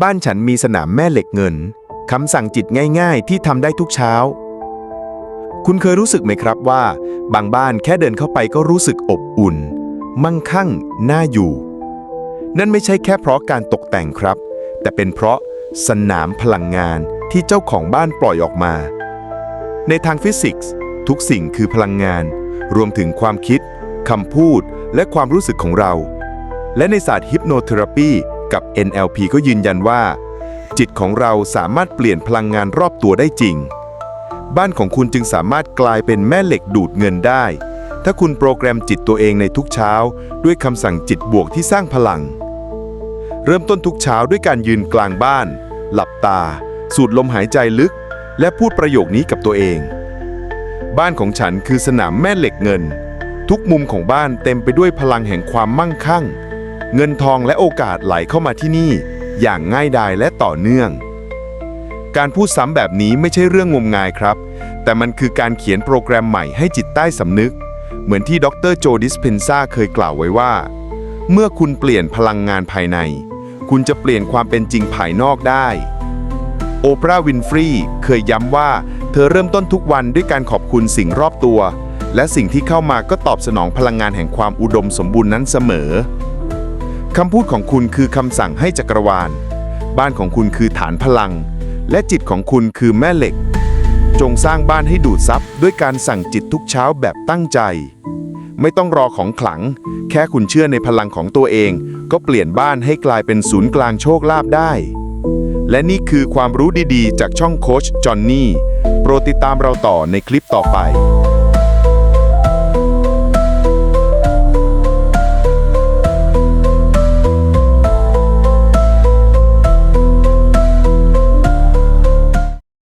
บ้านฉันมีสนามแม่เหล็กเงิน คำสั่งจิตง่าย ๆ ที่ทำได้ทุกเช้า คุณเคยรู้สึกไหมครับว่า บางบ้านแค่เดินเข้าไปก็รู้สึกอบอุ่น มั่งคั่ง น่าอยู่ นั่นไม่ใช่แค่เพราะการตกแต่งครับ แต่เป็นเพราะสนามพลังงานที่เจ้าของบ้านปล่อยออกมา ในทางฟิสิกส์ ทุกสิ่งคือพลังงาน รวมถึงความคิดคำพูดและความรู้สึกของเรา และในศาสตร์ฮิปโนเทอราปี กับ NLP ก็ยืนยันว่า จิตของเราสามารถเปลี่ยนพลังงานรอบตัวได้จริง บ้านของคุณจึงสามารถกลายเป็นแม่เหล็กดูดเงินได้ ถ้าคุณโปรแกรมจิตตัวเองในทุกเช้า ด้วยคำสั่งจิตบวกที่สร้างพลัง เริ่มต้นทุกเช้าด้วยการยืนกลางบ้าน หลับตา สูดลมหายใจลึก และพูดประโยคนี้กับตัวเอง บ้านของฉันคือสนามแม่เหล็กเงิน ทุกมุมของบ้านเต็มไปด้วยพลังแห่งความมั่งคั่ง เงินทองและโอกาสไหลเข้ามาที่นี่ อย่างง่ายดายและต่อเนื่อง การพูดซ้ำแบบนี้ไม่ใช่เรื่องงมงายครับ แต่มันคือการเขียนโปรแกรมใหม่ให้จิตใต้สำนึก เหมือนที่ดรโจดิสเพนซาเคยกล่าวไว้ว่า เมื่อคุณเปลี่ยนพลังงานภายใน คุณจะเปลี่ยนความเป็นจริงภายนอกได้โอปราห์วินฟรีเคยย้ำว่า เธอเริ่มต้นทุกวันด้วยการขอบคุณสิ่งรอบตัว และสิ่งที่เข้ามาก็ตอบสนองพลังงานแห่งความอุดมสมบูรณ์นั้นเสมอ คำพูดของคุณคือคำสั่งให้จักรวาล บ้านของคุณคือฐานพลัง และจิตของคุณคือแม่เหล็ก จงสร้างบ้านให้ดูดซับด้วยการสั่งจิตทุกเช้าแบบตั้งใจ ไม่ต้องรอของขลัง แค่คุณเชื่อในพลังของตัวเอง ก็เปลี่ยนบ้านให้กลายเป็นศูนย์กลางโชคลาภได้ และนี่คือความรู้ดีๆ จากช่องโคชจอห์นนี่ โปรดติดตามเราต่อในคลิปต่อไป